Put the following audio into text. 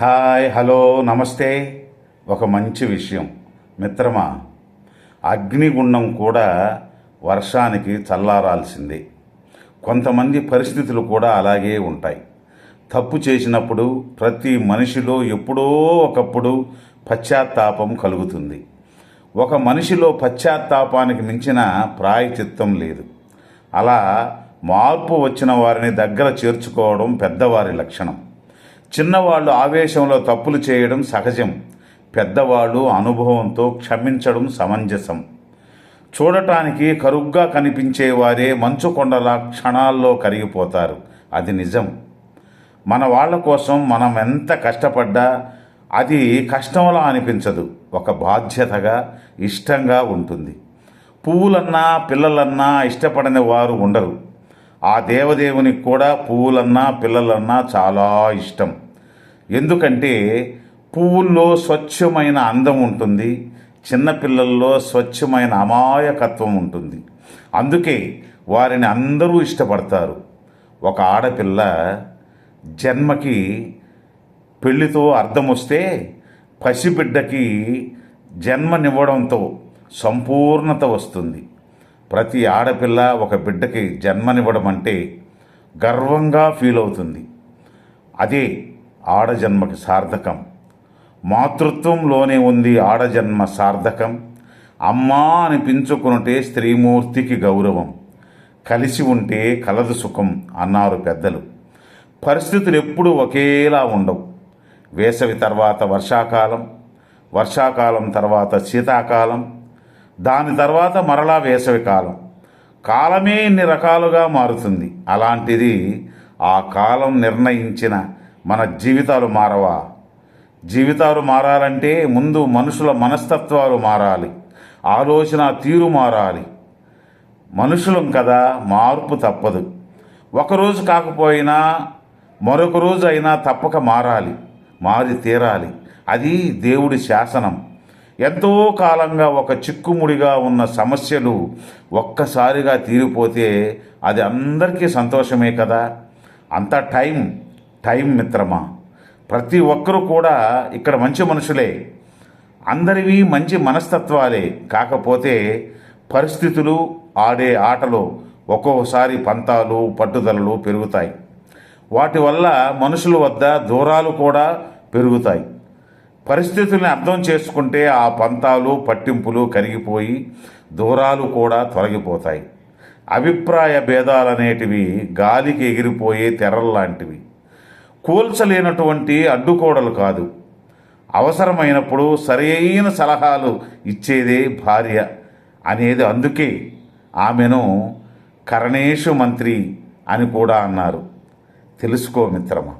Hi hello నమస్తే. ఒక మంచి విషయం. మిత్రమా అగ్నిగుండం కూడా వర్షానికి చల్లారాల్సిందే. కొంతమంది పరిస్థితులు కూడా అలాగే ఉంటాయి. తప్పు చేసినప్పుడు ప్రతి మనిషిలో ఎప్పుడో ఒకప్పుడు పశ్చాత్తాపం కలుగుతుంది. ఒక మనిషిలో పశ్చాత్తాపానికి మించిన ప్రాయచిత్తం లేదు. అలా మార్పు వచ్చిన వారిని దగ్గర చేర్చుకోవడం పెద్దవారి లక్షణం. చిన్నవాళ్ళు ఆవేశంలో తప్పులు చేయడం సహజం. పెద్దవాళ్ళు అనుభవంతో క్షమించడం సమంజసం. చూడటానికి కరుగ్గా కనిపించే వారే మంచు క్షణాల్లో కరిగిపోతారు. అది నిజం. మన వాళ్ళ కోసం మనం ఎంత కష్టపడ్డా అది కష్టంలా అనిపించదు. ఒక బాధ్యతగా ఇష్టంగా ఉంటుంది. పువ్వులన్నా పిల్లలన్నా ఇష్టపడని వారు ఉండరు. ఆ దేవదేవునికి కూడా పువ్వులన్నా పిల్లలన్నా చాలా ఇష్టం. ఎందుకంటే పువ్వుల్లో స్వచ్ఛమైన అందం ఉంటుంది చిన్నపిల్లల్లో స్వచ్ఛమైన అమాయకత్వం ఉంటుంది. అందుకే వారిని అందరూ ఇష్టపడతారు. ఒక ఆడపిల్ల జన్మకి పెళ్ళితో అర్థం వస్తే పసిబిడ్డకి జన్మనివ్వడంతో సంపూర్ణత వస్తుంది. ప్రతి ఆడపిల్ల ఒక బిడ్డకి జన్మనివ్వడం అంటే గర్వంగా ఫీల్ అవుతుంది. అదే ఆడజన్మకి సార్థకం. మాతృత్వంలోనే ఉంది ఆడజన్మ సార్థకం. అమ్మా అనిపించుకునుటే స్త్రీమూర్తికి గౌరవం. కలిసి ఉంటే కలదు సుఖం అన్నారు పెద్దలు. పరిస్థితులు ఎప్పుడూ ఒకేలా ఉండవు. వేసవి తర్వాత వర్షాకాలం వర్షాకాలం తర్వాత శీతాకాలం దాని తర్వాత మరలా వేసవి కాలం. కాలమే ఇన్ని రకాలుగా మారుతుంది. అలాంటిది ఆ కాలం నిర్ణయించిన మన జీవితాలు మారవా? జీవితాలు మారాలంటే ముందు మనుషుల మనస్తత్వాలు మారాలి. ఆలోచన తీరు మారాలి. మనుషులం కదా మార్పు తప్పదు. ఒకరోజు కాకపోయినా మరొక రోజు అయినా తప్పక మారాలి. మారి తీరాలి. అది దేవుడి శాసనం. ఎంతో కాలంగా ఒక చిక్కుముడిగా ఉన్న సమస్యలు ఒక్కసారిగా తీరిపోతే అది అందరికీ సంతోషమే కదా. అంత టైం టైం మిత్రమా. ప్రతి ఒక్కరూ కూడా ఇక్కడ మంచి మనుషులే. అందరివి మంచి మనస్తత్వాలే. కాకపోతే పరిస్థితులు ఆడే ఆటలో ఒక్కొక్కసారి పంతాలు పట్టుదలలు పెరుగుతాయి. వాటి వల్ల మనుషుల వద్ద దూరాలు కూడా పెరుగుతాయి. పరిస్థితుల్ని అర్థం చేసుకుంటే ఆ పంతాలు పట్టింపులు కరిగిపోయి దూరాలు కూడా తొలగిపోతాయి. అభిప్రాయ భేదాలనేటివి గాలికి ఎగిరిపోయే తెరల్లాంటివి. కూల్చలేనటువంటి అడ్డుకోడలు కాదు. అవసరమైనప్పుడు సరైన సలహాలు ఇచ్చేదే భార్య అనేది అందుకే ఆమెను కరణేషు మంత్రి అని కూడా అన్నారు. తెలుసుకో మిత్రమా.